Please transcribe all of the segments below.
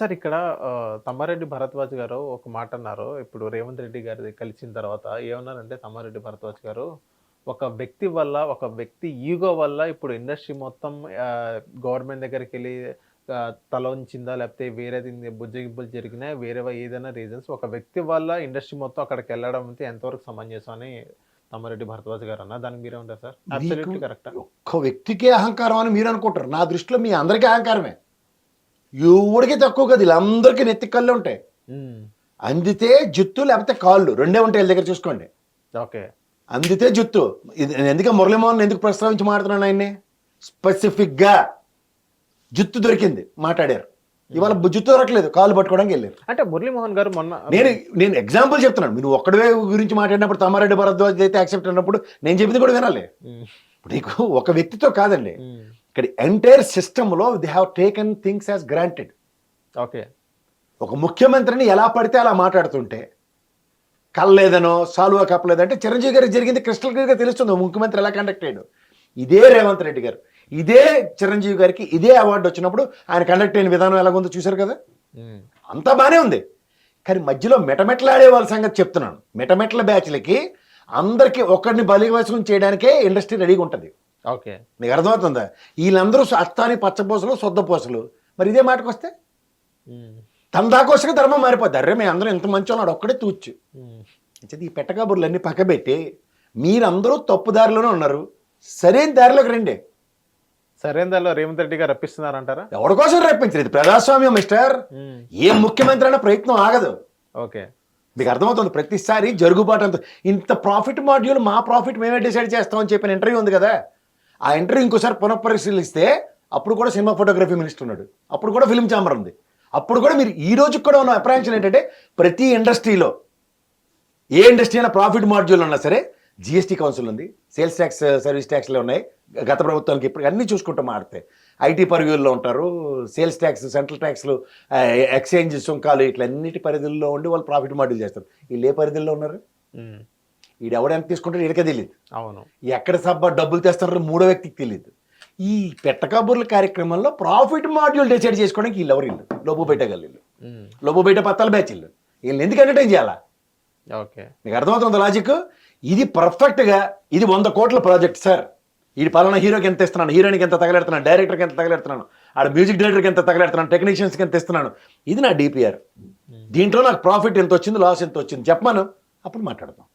Sir ఇక్కడ తమ్మారెడ్డి భరద్వాజ్ గారు ఒక మాట అన్నారు. ఇప్పుడు రేవంత్ రెడ్డి గారి కలిసిన తర్వాత ఏమన్నారంటే తమ్మారెడ్డి భరద్వాజ్ గారు ఒక వ్యక్తి వల్ల ఒక వ్యక్తి ఈగో వల్ల ఇప్పుడు ఇండస్ట్రీ మొత్తం గవర్నమెంట్ దగ్గరికి వెళ్ళి తల ఉంచిందా లేకపోతే వేరేది బుజ్జగింపులు జరిగినా వేరే ఏదైనా రీజన్స్ ఒక వ్యక్తి వల్ల ఇండస్ట్రీ మొత్తం అక్కడికి వెళ్ళడం అంటే ఎంతవరకు సమంజసం అని తమ్మారెడ్డి భరద్వాజ్ గారు అన్న దానికి మీరే ఉంటారు సార్ కరెక్ట్ ఒక్క వ్యక్తికే అహంకారం అని మీరు అనుకుంటారు. నా దృష్టిలో మీ అందరికీ అహంకారమే. ఎవడికి తక్కువ కదా వీళ్ళందరికీ నెత్తి కళ్ళు ఉంటాయి. అందితే జుత్తు లేకపోతే కాళ్ళు. రెండే ఉంటాయి వీళ్ళ దగ్గర చూసుకోండి. ఓకే. అందితే జుత్తు. ఎందుకు మురళీమోహన్ ఎందుకు ప్రస్తావించి మాట్లాడుతున్నాను ఆయన్ని? స్పెసిఫిక్గా జుత్తు దొరికింది. మాట్లాడారు. ఇవాళ జుత్తు దొరకలేదు. కాళ్ళు పట్టుకోవడానికి వెళ్ళారు. అంటే మురళీమోహన్ గారు మొన్న నేను నేను ఎగ్జాంపుల్ చెప్తున్నాను. మీరు ఒక్కడే గురించి మాట్లాడినప్పుడు తమ్మారెడ్డి భరద్వాజ్ అయితే యాక్సెప్ట్ అయినప్పుడు నేను చెప్పింది కూడా వినాలి. నీకు ఒక వ్యక్తితో కాదండి. ఇక్కడ ఎంటైర్ సిస్టంలో they have taken things as granted okay ఒక ముఖ్యమంత్రిని ఎలా పడితే అలా మాట్లాడుతుంటే కల్లేదనో సాలువా కప్పలేదంటే చిరంజీవి గారికి జరిగింది క్రిస్టల్ క్లియర్గా తెలుస్తుంది ముఖ్యమంత్రి ఎలా కండక్ట్ అయ్యాడు? ఇదే రేవంత్ రెడ్డి గారు. ఇదే చిరంజీవి గారికి ఇదే అవార్డు వచ్చినప్పుడు ఆయన కండక్ట్ అయిన విధానం ఎలాగుందో చూశారు కదా? ఉమ్, అంతా బాగానే ఉంది. కానీ మధ్యలో మెటమెట్లాడే వాళ్ళ సంగతి చెప్తున్నాను. మెటమెట్ల బ్యాచ్లకి అందరికీ ఒక్కడిని బలివశం చేయడానికే ఇండస్ట్రీ రెడీగా ఉంటుంది. ఓకే. నీకు అర్థమవుతుందా? వీళ్ళందరూ అత్తాని పచ్చపోసలు శుద్ధపోసలు మరి ఇదే మాటకు వస్తే ఉమ్, తన దాకోసంగా ధర్మం మారిపోద్ది. అరే మేము అందరం ఎంత మంచి ఉన్నాడు ఒక్కడే తూచ్చు ఈ పెట్టకబుర్లు అన్ని పక్కబెట్టి మీరందరూ తప్పు దారిలోనే ఉన్నారు. సరైన దారిలోకి రండి. సరేందర్లో రేవంత్ రెడ్డి గారు రప్పిస్తున్నారంటారా? ఎవరి కోసం రేపించరు ఇది ప్రజాస్వామ్యం మిస్టర్. ఏ ముఖ్యమంత్రి అయినా ప్రయత్నం ఆగదు. ఓకే. మీకు అర్థమవుతుంది ప్రతిసారి జరుగుబాటు అంత ఇంత ప్రాఫిట్ మాడ్యూల్ మా ప్రాఫిట్ మేమే డిసైడ్ చేస్తామని చెప్పిన ఇంటర్వ్యూ ఉంది కదా. ఆ ఇంటర్వ్యూ ఇంకోసారి పునఃపరిశీలిస్తే అప్పుడు కూడా సినిమా ఫోటోగ్రఫీ మినిస్టర్ ఉన్నాడు. అప్పుడు కూడా ఫిల్మ్ ఛాంబర్ ఉంది. అప్పుడు కూడా మీరు ఈ రోజు కూడా ఉన్న అప్రాన్షన్ ఏంటంటే ప్రతి ఇండస్ట్రీలో ఏ ఇండస్ట్రీ అయినా ప్రాఫిట్ మాడ్యూల్ ఉన్నా సరే జిఎస్టీ కౌన్సిల్ ఉంది. సేల్స్ ట్యాక్స్ సర్వీస్ ట్యాక్స్లో ఉన్నాయి. గత ప్రభుత్వానికి ఇప్పుడు అన్నీ చూసుకుంటూ మాడితే ఐటీ పరిధిలో ఉంటారు. సేల్స్ ట్యాక్స్ సెంట్రల్ ట్యాక్స్లు ఎక్స్చేంజ్ సుంకాలు ఇట్లా అన్నిటి పరిధుల్లో ఉండి వాళ్ళు ప్రాఫిట్ మాడ్యూల్ చేస్తారు. వీళ్ళు ఏ పరిధుల్లో ఉన్నారు? వీడు ఎవడెంత తీసుకుంటారు వీడికే తెలియదు అవును. ఎక్కడ సబ్బ డబ్బులు తెస్తారో మూడో వ్యక్తికి తెలియదు ఈ పెట్టకబుర్ల కార్యక్రమంలో ప్రాఫిట్ మాడ్యూల్ డిసైడ్ చేసుకోవడానికి వీళ్ళు ఎవరు వీళ్ళు లోబో బయట వీళ్ళు ఉమ్, లోబో బయట పత్తాల బ్యాచ్ వీళ్ళు వీళ్ళని ఎందుకు ఎంటర్టైన్ చేయాలా? ఓకే. మీకు అర్థమవుతుంది లాజిక్ ఇది పర్ఫెక్ట్గా ఇది వంద కోట్ల ప్రాజెక్ట్ సార్ ఇది పలానా హీరోకి ఎంత ఇస్తున్నాను? హీరోయిన్కి ఎంత తగలెడుతున్నాను? డైరెక్టర్కి ఎంత తగలెడుతున్నాను? ఆడ మ్యూజిక్ డైరెక్టర్కి ఎంత తగలెడుతున్నాను? టెక్నీషియన్స్కి ఎంత ఇస్తున్నాను? ఇది నా డిపిఆర్ దీంట్లో నాకు ప్రాఫిట్ ఎంత వచ్చింది లాస్ ఎంత వచ్చింది? చెప్పమాను. అప్పుడు మాట్లాడదాం.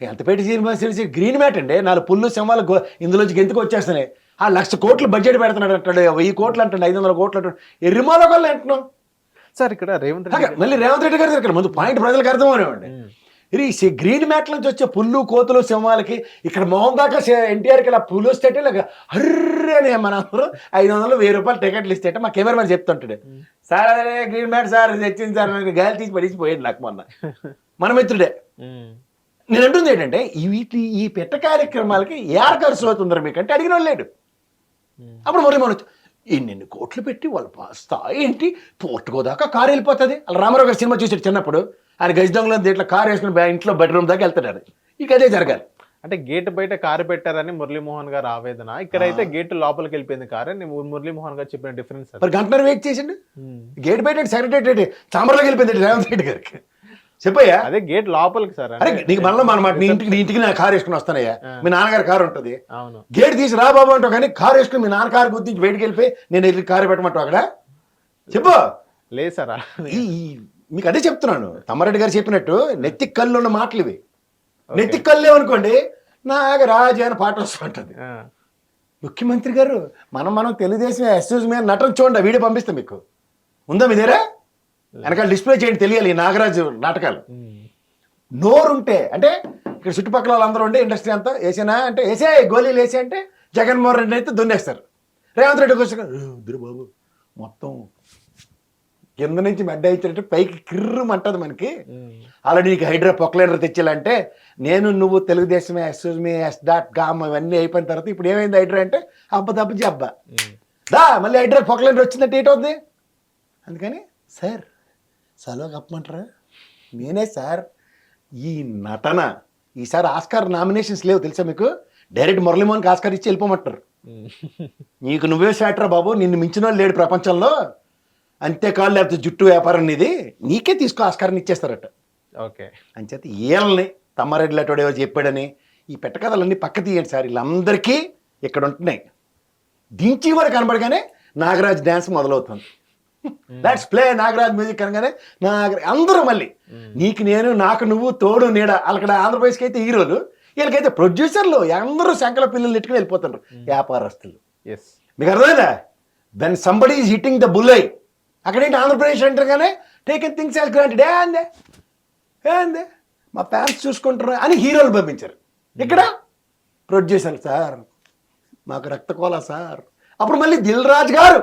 ఉమ్, ఎంత పెట్టి సినిమా సిరిసి గ్రీన్ మ్యాట్ అండి. నాలుగు పుల్లు సింహాలు ఇందులోంచి గెంతుకు వచ్చేస్తున్నాయి. ఆ లక్ష కోట్లు బడ్జెట్ పెడుతున్నాడు అంటాడు. వెయ్యి కోట్లు అంటాడు ఐదు వందల కోట్లు అంటాడు. ఎర్రిమాలో కల్లా అంటున్నాం సార్ ఇక్కడ రేవంత్ రెడ్డి మళ్ళీ రేవంత్ రెడ్డి గారి దగ్గర ముందు పాయింట్ ప్రజలకు అర్థమనేవాడి ఉమ్, ఇది ఈ గ్రీన్ మ్యాట్ నుంచి వచ్చే పుల్లు కోతులు సింహాలకి ఇక్కడ మొహం దాకా ఎన్టీఆర్కి ఇలా పుల్లు వస్తే ఇలా హర్రే అని మన అందరూ ఐదు వందలు వెయ్యి రూపాయలు టికెట్లు ఇస్తే మా కెమెరా మరి చెప్తుంటాడు. సార్ అదే గ్రీన్ మ్యాట్ సార్ తెచ్చింది సార్ గాలి తీసి పడిచిపోయాడు నాకు మొన్న. మన మిత్రుడే. నేను అంటుంది ఏంటంటే ఈ వీటి ఈ పెట్ట కార్యక్రమాలకి యార్ ఖర్చు అవుతుందరా మీకు అంటే అడిగిన వాళ్ళు లేడు. ఉమ్, అప్పుడు మళ్ళీ మనం ఎన్నెన్ని కోట్లు పెట్టి వాళ్ళు స్థాయి ఏంటి? పోర్టుకో దాకా కారు వెళ్ళిపోతుంది. అలా రామారావు గారు సినిమా చూసాడు చిన్నప్పుడు. ఆయన గజ దొంగలో దీంట్లో కారు వేసుకుని ఇంట్లో బెడ్రూమ్ దాకా వెళ్తున్నాడు ఇక అదే జరగాలి. అంటే గేట్ బయట కారు పెట్టారని మురళీమోహన్ గారు ఆవేదన. ఇక్కడైతే గేట్ లోపలికి వెళ్ళిపోయింది కారు. అని మురళీమోహన్ గారు చెప్పిన డిఫరెన్స్ మరి గంటన్నర వెయిట్ చేసిండు? గేట్ బయట సెక్రటరీ చాంబర్లోకి వెళ్ళిపోయింది రేవంత్ రెడ్డి గారికి. చెప్పయ్యా? అదే గేట్ లోపలికి సార్ అరే నీకు మళ్ళీ మన మాట నీ ఇంటికి నీ ఇంటికి నా కారు వేసుకుని వస్తానయ్యా మీ నాన్నగారి కారు ఉంటుంది. అవును. గేట్ తీసి రా బాబు అంటావు కానీ కారు వేసుకుని మీ నాన్న కారు గుర్తించి బయటికి వెళ్ళిపోయి నేను వెళ్ళి కారు పెట్టమంటావు అక్కడ? చెప్పు. లేదు సార్ మీకు అదే చెప్తున్నాను. తమ్మారెడ్డి గారు చెప్పినట్టు నెత్తి కళ్ళు ఉన్న మాటలు ఇవి. నెత్తి కళ్ళు లేవనుకోండి నాగ రాజు అని పాట వస్తుంటుంది ముఖ్యమంత్రి గారు మనం మనం తెలుగుదేశం ఎస్యూజ్ మీద నటన చూడండి వీడియో పంపిస్తాం మీకు. ఉందా మీ దగ్గర? వెనకాల డిస్ప్లే చేయండి తెలియాలి నాగరాజు నాటకాలు. నోరుంటే అంటే ఇక్కడ చుట్టుపక్కల వాళ్ళందరూ ఉండే ఇండస్ట్రీ అంతా వేసేనా? అంటే వేసే గోళీలు వేసే అంటే జగన్మోహన్ రెడ్డి అయితే దున్నేస్తారు. రేవంత్ రెడ్డికి వచ్చాక బాబు మొత్తం కింద నుంచి మెడ్డ ఇచ్చినట్టు పైకి కిర్రమంటది మనకి. ఆల్రెడీ నీకు హైడ్రా పొక్లైనర్ తెచ్చేయాలంటే నేను నువ్వు తెలుగుదేశమే ఎస్యూజ్ మీ ఎస్ డాట్ కామ్ ఇవన్నీ అయిపోయిన తర్వాత ఇప్పుడు ఏమైంది హైడ్రా అంటే అబ్బ తప్ప జబ్బ. దా మళ్ళీ హైడ్రా పొక్లైనర్ వచ్చిందంటే ఏంటవుతుంది అందుకని సార్ సెలవు కప్పమంటారా? నేనే సార్. ఈ నటన ఈసారి ఆస్కార్ నామినేషన్స్ లేవు తెలుసా మీకు? డైరెక్ట్ మురళీమోహన్కి ఆస్కార్ ఇచ్చి వెళ్ళిపోమంటారు. నీకు నువ్వే శాటరా బాబు నిన్ను మించిన లేడు ప్రపంచంలో. అంతేకాదు లేకపోతే జుట్టు వ్యాపారం ఇది నీకే తీసుకో ఆస్కారాన్ని ఇచ్చేస్తారట. ఓకే. అంచేత వీళ్ళని తమ్మారెడ్డి లాంటి ఎవరు చెప్పాడని ఈ పెట్టకథలన్నీ పక్క తీయండి సార్. వీళ్ళందరికీ ఇక్కడ ఉంటున్నాయి. దించి కూడా కనబడగానే నాగరాజ్ డ్యాన్స్ మొదలవుతుంది. లెట్స్ ప్లే నాగరాజ్ మ్యూజిక్ అనగానే నాగరాజ్ అందరూ మళ్ళీ నీకు నేను నాకు నువ్వు తోడు నీడ అక్కడ ఆంధ్రప్రదేశ్కి అయితే హీరోలు వీళ్ళకైతే ప్రొడ్యూసర్లు అందరూ శంకల పిల్లలు ఎట్టుకుని వెళ్ళిపోతున్నారు వ్యాపారస్తులు. ఎస్ మీకు అర్థమైందా? Then somebody is hitting the bullseye అక్కడేంటి Andhra Pradesh అంటారుగానే taken things as granted ఏ అందే? ఏ అందే? మా ఫ్యాన్స్ చూసుకుంటారు అని హీరోలు పంపించారు. ఇక్కడ ప్రొడ్యూసర్ సార్ మాకు రక్తకోల సార్. అప్పుడు మళ్ళీ దిల్ రాజు గారు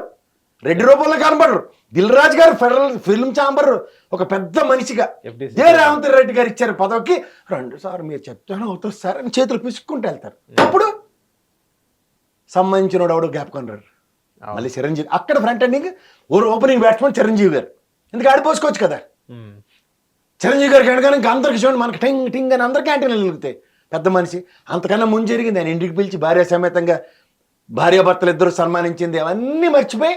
రెడ్డి రూపంలో కనబడరు. దిల్ రాజు గారు ఫెడరల్ ఫిల్మ్ ఛాంబర్ ఒక పెద్ద మనిషిగా. దే రేవంత్ రెడ్డి గారు ఇచ్చారు పదవికి. రెండు సార్ మీరు చెప్తాను అవుతుంది సార్ అని చేతులు పిసుక్కుంటూ వెళ్తారు. అప్పుడు సంబంధించిన వాడు జ్ఞాపకం రారు అవును. మళ్ళీ చిరంజీవి. అక్కడ front ending opening batsmen Chiranjeevi గారు. ఎందుకు ఆడిపోసుకోవచ్చు కదా. మ్మ్. చిరంజీవి గారికి అనగానే ఇంకా అందరికి చూడండి మనకి టింగ్ టింగ్ అని అందరికీ యాంటీలు వెలుగుతాయి పెద్ద మనిషి. అంతకన్నా ముందు జరిగింది ఆయన ఇంటికి పిలిచి భార్య సమేతంగా భార్యాభర్తలు ఇద్దరు సన్మానించింది. అవన్నీ మర్చిపోయి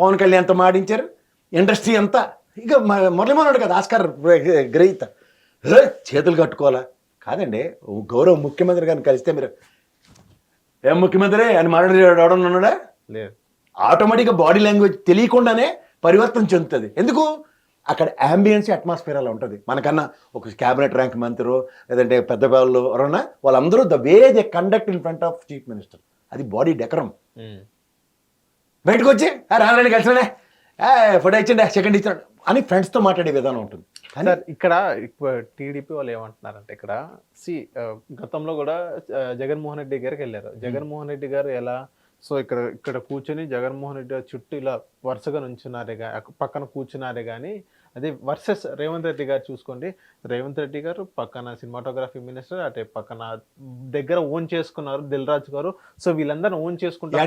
పవన్ కళ్యాణ్తో మాడించారు. ఇండస్ట్రీ అంతా. ఇక మురళీమోహన్ కదా ఆస్కార్ గ్ర- గ్రహీత చేతులు కట్టుకోవాలా? కాదండి గౌరవ ముఖ్యమంత్రి గారిని కలిస్తే మీరు ఏం ముఖ్యమంత్రి? అని మాట్లాడడం ఉన్నాడా? లేదు. ఆటోమేటిక్గా బాడీ లాంగ్వేజ్ తెలియకుండానే పరివర్తన చెందుతుంది. ఎందుకు? అక్కడ అంబియన్స్ అట్మాస్ఫియర్ అలా ఉంటుంది. మనకన్నా ఒక క్యాబినెట్ ర్యాంక్ మంత్రి లేదంటే పెద్ద వాళ్ళు ఎవరన్నా వాళ్ళందరూ the way they conduct in front of chief minister అది బాడీ డెకరం. బయటకు వచ్చి "ఆ, రానండి కలిసినే ఫోటో ఇచ్చండి సెకండ్ ఇచ్చాడు అని ఫ్రెండ్స్తో మాట్లాడే విధానం ఉంటుంది. కానీ సార్ ఇక్కడ టీడీపీ వాళ్ళు ఏమంటున్నారంటే ఇక్కడ సి గతంలో కూడా జగన్మోహన్ రెడ్డి గారికి వెళ్ళారు. జగన్మోహన్ రెడ్డి గారు ఎలా సో ఇక్కడ ఇక్కడ కూర్చొని జగన్మోహన్ రెడ్డి గారు చుట్టూ ఇలా వరుసగా నుంచున్నారే గా పక్కన కూర్చున్నారే కానీ అదే వర్సెస్ రేవంత్ రెడ్డి గారు చూసుకోండి. రేవంత్ రెడ్డి గారు పక్కన సినిమాటోగ్రఫీ మినిస్టర్ అటే పక్కన దగ్గర ఓన్ చేసుకున్నారు దిల్ రాజు గారు. సో వీళ్ళందరూ ఓన్ చేసుకుంటారు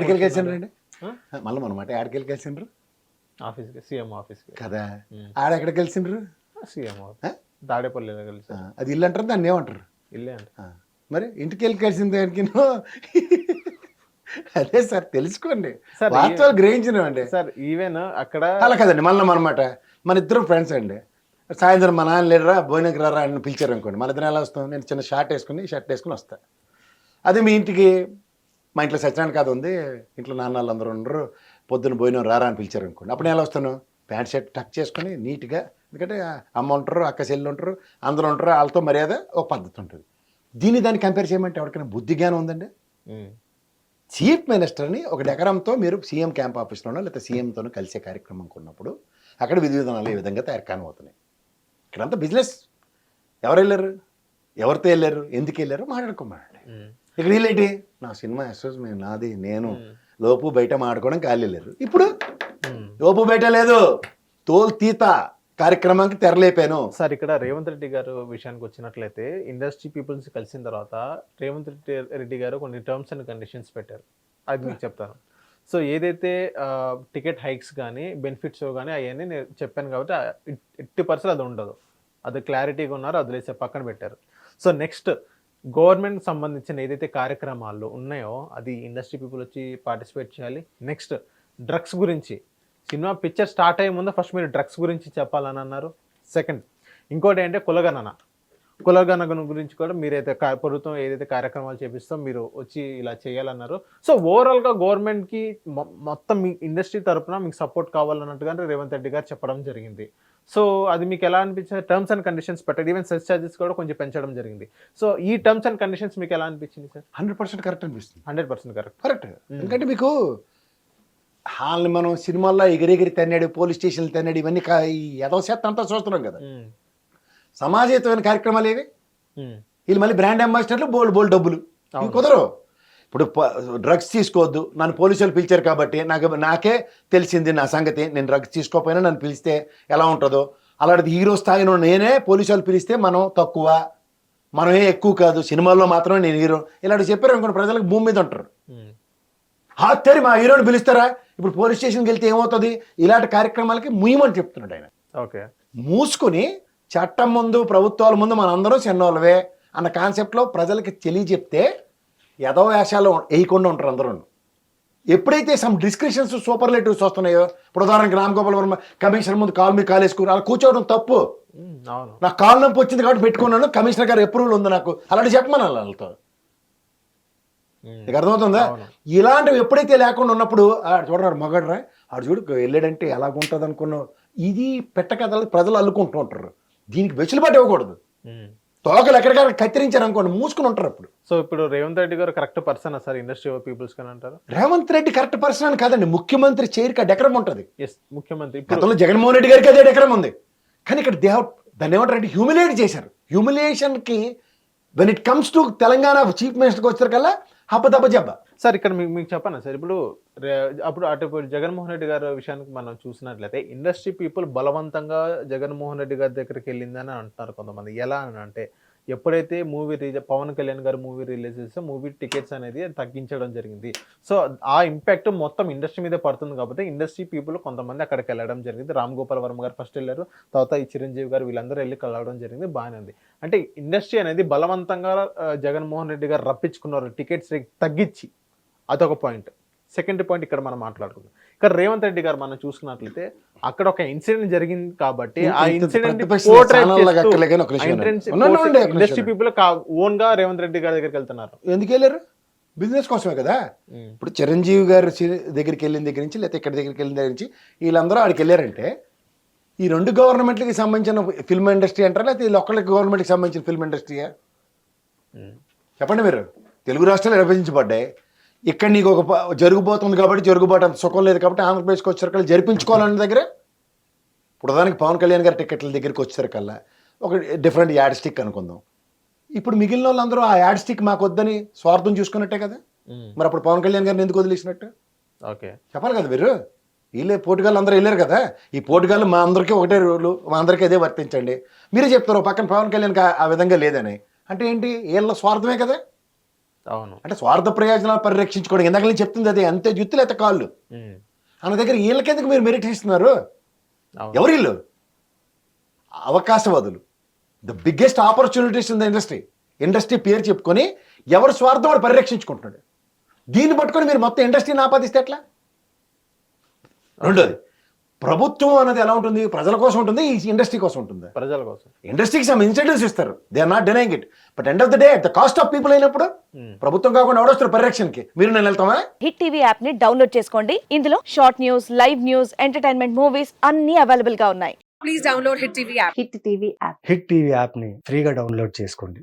మళ్ళీ అనమాట యాడికెళ్ళి కలిసిండ్రు? ఆఫీస్కి సీఎం ఆఫీస్కి. కదా. ఆడ ఎక్కడ కలిసిండ్రు? సీఎం ఆ? తాడేపల్లిలో కలిసి. అది ఇల్లు అంటారు దాన్ని ఏమంటారు? ఇల్లే ఆ, మరి ఇంటికి వెళ్ళి కలిసిన దానికి అదే సార్ తెలుసుకోండి. వాస్తవాలు గ్రహించినామండి సార్ ఈవెన్ అక్కడ అలా కదండి మళ్ళీ అనమాట మన ఇద్దరు ఫ్రెండ్స్ అండి. సాయంత్రం మా నాన్న లేడరా భోజనకి రారా అని పిలిచారు అనుకోండి మన ఇద్దరం ఎలా వస్తాం? నేను చిన్న షర్ట్ వేసుకుని షర్ట్ వేసుకుని వస్తా. అదే మీ ఇంటికి మా ఇంట్లో సత్యనారాయణ కాదు ఉంది ఇంట్లో నాన్న అందరూ ఉండరు పొద్దున్న భోజనం రారా అని పిలిచారు అనుకోండి. అప్పుడు ఎలా వస్తాను? ప్యాంట్ షర్ట్ టక్ చేసుకొని నీట్గా ఎందుకంటే అమ్మ ఉంటారు అక్క చెల్లి ఉంటారు అందరూ ఉంటారు వాళ్ళతో మర్యాద ఒక పద్ధతి ఉంటుంది. దీన్ని దాన్ని కంపేర్ చేయమంటే ఎవరికైనా బుద్ధి జ్ఞానం ఉందండి? చీఫ్ మినిస్టర్ని ఒక డెకరంతో మీరు సీఎం క్యాంప్ ఆఫీస్లోనో లేకపోతే సీఎంతోనో కలిసే కార్యక్రమం కొన్నప్పుడు అక్కడ విధి విధానాలు ఏ విధంగా తయారు కానవుతున్నాయి ఇక్కడంతా బిజినెస్. ఎవరు వెళ్ళారు ఎవరితో వెళ్ళారు? ఎందుకు వెళ్ళారు? మాట్లాడుకోమండి ఇక్కడ వీళ్ళేంటి? నా సినిమా ఎస్ఎస్ మేము నాది నేను లోపు బయట మాడుకోవడం ఖాళీ వెళ్ళారు ఇప్పుడు. లోపు బయట లేదు. తోలు తీత కార్యక్రమానికి తెరలేపాను. సార్ ఇక్కడ రేవంత్ రెడ్డి గారు విషయానికి వచ్చినట్లయితే ఇండస్ట్రీ పీపుల్స్ కలిసిన తర్వాత రేవంత్ రెడ్డి రెడ్డి గారు కొన్ని టర్మ్స్ అండ్ కండిషన్స్ పెట్టారు. అది మీకు చెప్తాను. సో ఏదైతే టికెట్ హైక్స్ కానీ బెనిఫిట్స్ కానీ అవన్నీ నేను చెప్పాను కాబట్టి ఎట్టి పర్సెంట్ అది ఉండదు. అది క్లారిటీగా ఉన్నారు అది లేసే పక్కన పెట్టారు. సో నెక్స్ట్ గవర్నమెంట్ సంబంధించిన ఏదైతే కార్యక్రమాలు ఉన్నాయో అది ఇండస్ట్రీ పీపుల్ వచ్చి పార్టిసిపేట్ చేయాలి. నెక్స్ట్ డ్రగ్స్ గురించి. సినిమా పిక్చర్ స్టార్ట్ అయ్యే ముందు ఫస్ట్ మీరు డ్రగ్స్ గురించి చెప్పాలని అన్నారు. సెకండ్ ఇంకోటి ఏంటంటే కులగణన. కులగణన గురించి కూడా మీరైతే ప్రభుత్వం ఏదైతే కార్యక్రమాలు చేపిస్తాం మీరు వచ్చి ఇలా చేయాలన్నారు. సో ఓవరాల్గా గవర్నమెంట్కి మొత్తం మీ ఇండస్ట్రీ తరపున మీకు సపోర్ట్ కావాలన్నట్టుగా రేవంత్ రెడ్డి గారు చెప్పడం జరిగింది. సో అది మీకు ఎలా అనిపించింది? టర్మ్స్ అండ్ కండిషన్స్ పెట్టారు ఈవెన్ సెస్ ఛార్జెస్ కూడా కొంచెం పెంచడం జరిగింది. సో ఈ టర్మ్స్ అండ్ కండిషన్స్ మీకు ఎలా అనిపించింది సార్? హండ్రెడ్ పర్సెంట్ కరెక్ట్ అనిపిస్తుంది. Hundred percent correct. కరెక్ట్. ఎందుకంటే మీకు వాళ్ళని మనం సినిమాల్లో ఎగిరెగిరి తన్నాడు పోలీస్ స్టేషన్లు తన్నాడు ఇవన్నీ ఈ యథవశాతం అంతా చూస్తున్నాం కదా. సమాజహితమైన కార్యక్రమాలు ఏవి? వీళ్ళు మళ్ళీ బ్రాండ్ అంబాసిడర్లు బోల్డ్ బోల్డ్ డబ్బులు. కుదరవు. ఇప్పుడు డ్రగ్స్ తీసుకోవద్దు. నన్ను పోలీసులు పిలిచారు కాబట్టి నాకు నాకే తెలిసింది నా సంగతి. నేను డ్రగ్స్ తీసుకోకపోయినా నన్ను పిలిస్తే ఎలా ఉంటుందో. అలాంటిది హీరో స్థాయిలో నేనే పోలీసు వాళ్ళు పిలిస్తే మనం తక్కువ. మనమే ఎక్కువ కాదు. సినిమాల్లో మాత్రమే నేను హీరో. ఇలాంటి చెప్పారు అనుకోండి ప్రజలకు భూమి మీద ఉంటారు. హాత్తరి మా హీరోని పిలుస్తారా? ఇప్పుడు పోలీస్ స్టేషన్కి వెళ్తే ఏమవుతుంది? ఇలాంటి కార్యక్రమాలకి ముయ్యమని చెప్తున్నాడు ఆయన. ఓకే. మూసుకుని చట్టం ముందు ప్రభుత్వాల ముందు మనందరం చిన్నోళ్ళవే అన్న కాన్సెప్ట్లో ప్రజలకి తెలియజెప్తే యథో వేషాలు వేయకుండా ఉంటారు అందరూ ఎప్పుడైతే సమ్ డిస్క్రిప్షన్స్ సూపర్లేటివ్స్ వస్తున్నాయో ఇప్పుడు ఉదాహరణకి రామ్ గోపాల్ వర్మ కమిషనర్ ముందు కాల్ మీద కాల్ వేసుకుని అలా కూర్చోవడం తప్పు. నాకు కాల్ నొప్పి వచ్చింది కాబట్టి పెట్టుకున్నాను కమిషనర్ గారు అప్రూవల్ ఉంది నాకు. అలాంటి చెప్పమని వాళ్ళతో. నీకు అర్థమవుతుందా. ఇలాంటివి ఎప్పుడైతే లేకుండా ఉన్నప్పుడు "ఆ, చూడరాడు మగాడురా ఆడు చూడు వెళ్ళాడంటే ఎలాగుంటుంది అనుకున్నావు ఇది పెట్ట కథలు ప్రజలు అల్లుకుంటూ ఉంటారు. దీనికి వెసులుబాటు ఇవ్వకూడదు. తోకలు ఎక్కడికక్కడ కత్తిరించారు అనుకోండి మూసుకుని ఉంటారు అప్పుడు. సో ఇప్పుడు రేవంత్ రెడ్డి గారు correct person sir industry peoples కానీ అంటారు? రేవంత్ రెడ్డి కరెక్ట్ పర్సన్ అని కాదండి ముఖ్యమంత్రి చైర్కి ఆ డెకరం ఉంటుంది. ముఖ్యమంత్రి. గతంలో జగన్మోహన్ రెడ్డి గారికి అదే డెకరం ఉంది. కానీ ఇక్కడ దేవ దాన్ని ఏమంటారంటే హ్యూమిలేట్ చేశారు. హ్యూమిలేషన్కి when it comes to Telangana chief మినిస్టర్కి వచ్చేసరికల్లా హపతప జబ్బ సార్ ఇక్కడ మీకు మీకు చెప్పాను సార్? ఇప్పుడు అప్పుడు అటు ఇప్పుడు జగన్మోహన్ రెడ్డి గారి విషయానికి మనం చూసినట్లయితే ఇండస్ట్రీ పీపుల్ బలవంతంగా జగన్మోహన్ రెడ్డి గారి దగ్గరికి వెళ్ళిందని అంటున్నారు కొంతమంది. ఎలా అని అంటే ఎప్పుడైతే మూవీ రిలీజ్ పవన్ కళ్యాణ్ గారు మూవీ రిలీజ్ చేస్తే మూవీ టికెట్స్ అనేది తగ్గించడం జరిగింది. సో ఆ ఇంపాక్ట్ మొత్తం ఇండస్ట్రీ మీద పడుతుంది కాబట్టి ఇండస్ట్రీ పీపుల్ కొంతమంది అక్కడికి వెళ్ళడం జరిగింది. రామ్ గోపాల్ వర్మ గారు ఫస్ట్ వెళ్ళారు. తర్వాత ఈ చిరంజీవి గారు వీళ్ళందరూ వెళ్ళి కలవడం జరిగింది. బాగానే ఉంది. అంటే ఇండస్ట్రీ అనేది బలవంతంగా జగన్మోహన్ రెడ్డి గారు రప్పించుకున్నారు. టికెట్స్ తగ్గించి. అదొక పాయింట్. సెకండ్ పాయింట్ ఇక్కడ మనం మాట్లాడుకుందాం. ఇక్కడ రేవంత్ రెడ్డి గారు మనం చూసుకున్నట్లయితే అక్కడ ఒక ఇన్సిడెంట్ జరిగింది కాబట్టి ఆ ఇన్సిడెంట్ ఇండస్ట్రీ. పీపుల్ ఓన్గా రేవంత్ రెడ్డి గారి దగ్గరికి వెళ్తున్నారు. ఎందుకు వెళ్ళారు? బిజినెస్ కోసమే కదా. ఇప్పుడు చిరంజీవి గారి దగ్గరికి వెళ్ళిన దగ్గర నుంచి లేకపోతే ఇక్కడ దగ్గరికి వెళ్ళిన దగ్గర నుంచి వీళ్ళందరూ ఆడికి వెళ్ళారంటే ఈ రెండు గవర్నమెంట్లకి సంబంధించిన ఫిల్మ్ ఇండస్ట్రీ అంటారా లేకపోతే వీళ్ళు ఒక్కళ్ళకి గవర్నమెంట్కి సంబంధించిన ఫిల్మ్ ఇండస్ట్రీయా చెప్పండి మీరు. తెలుగు రాష్ట్రాలు విభజించబడ్డాయి ఇక్కడ నీకు ఒక జరుగుబోతుంది కాబట్టి జరుగుబాటు అంత సుఖం లేదు కాబట్టి ఆంధ్రప్రదేశ్కి వచ్చేసరికి జరిపించుకోవాలన్న దగ్గర ఇప్పుడు ఉదాహరణకి పవన్ కళ్యాణ్ గారి టికెట్ల దగ్గరికి వచ్చేసరికల్లా ఒక డిఫరెంట్ యాడ్ స్టిక్ అనుకుందాం. ఇప్పుడు మిగిలిన వాళ్ళందరూ ఆ యాడ్ స్టిక్ మాకు వద్దని స్వార్థం చూసుకున్నట్టే కదా? మరి అప్పుడు పవన్ కళ్యాణ్ గారిని ఎందుకు వదిలేసినట్టు? ఓకే. చెప్పాలి కదా మీరు. వీళ్ళే పోటుగాళ్ళు అందరూ వెళ్ళారు కదా. ఈ పోటుగాళ్ళు మా అందరికీ ఒకటే రూలు మా అందరికీ అదే వర్తించండి. మీరే చెప్తారు "ఓ పక్కన పవన్ కళ్యాణ్కి ఆ- ఆ విధంగా లేదని. అంటే ఏంటి? వీళ్ళ స్వార్థమే కదా? అవును. అంటే స్వార్థ ప్రయోజనాలు పరిరక్షించుకోవడం. ఇందాక నేను చెప్తుంది అదే అంతే జుత్తులు ఎత్త కాళ్ళు. అన్న దగ్గర వీళ్ళకెందుకు మీరు మెరిట్ ఇస్తున్నారు? ఎవరు వీళ్ళు? అవకాశవాదులు. The biggest opportunities in the industry industry పేరు చెప్పుకొని ఎవరు స్వార్థం వాడు పరిరక్షించుకుంటున్నాడు? దీన్ని పట్టుకొని మీరు మొత్తం ఇండస్ట్రీని ఆపాదిస్తే ఎట్లా? రెండోది ప్రభుత్వం అనేది ఎలా ఉంటుంది? ప్రజల కోసం ఉంటుంది ఈ ఇండస్ట్రీ కోసం ఉంటుంది. ప్రజల కోసం. ఇండస్ట్రీకి సమ్ ఇన్సెంటివ్స్ ఇస్తారు. They are not denying it but end of the day the cost of people అయినప్పుడు ఉమ్. ప్రభుత్వం కాకుండా ఎవడొస్తారు పరిరక్షణకి. మీరు నేను వెళ్తామా? హిట్ టీవీ యాప్ని డౌన్లోడ్ చేసుకోండి. ఇందులో short news live news entertainment movies అన్ని అవైలబుల్గా ఉన్నాయి. Please download Hit TV app. Hit TV app hit TV యాప్ని ఫ్రీగా డౌన్లోడ్ చేసుకోండి.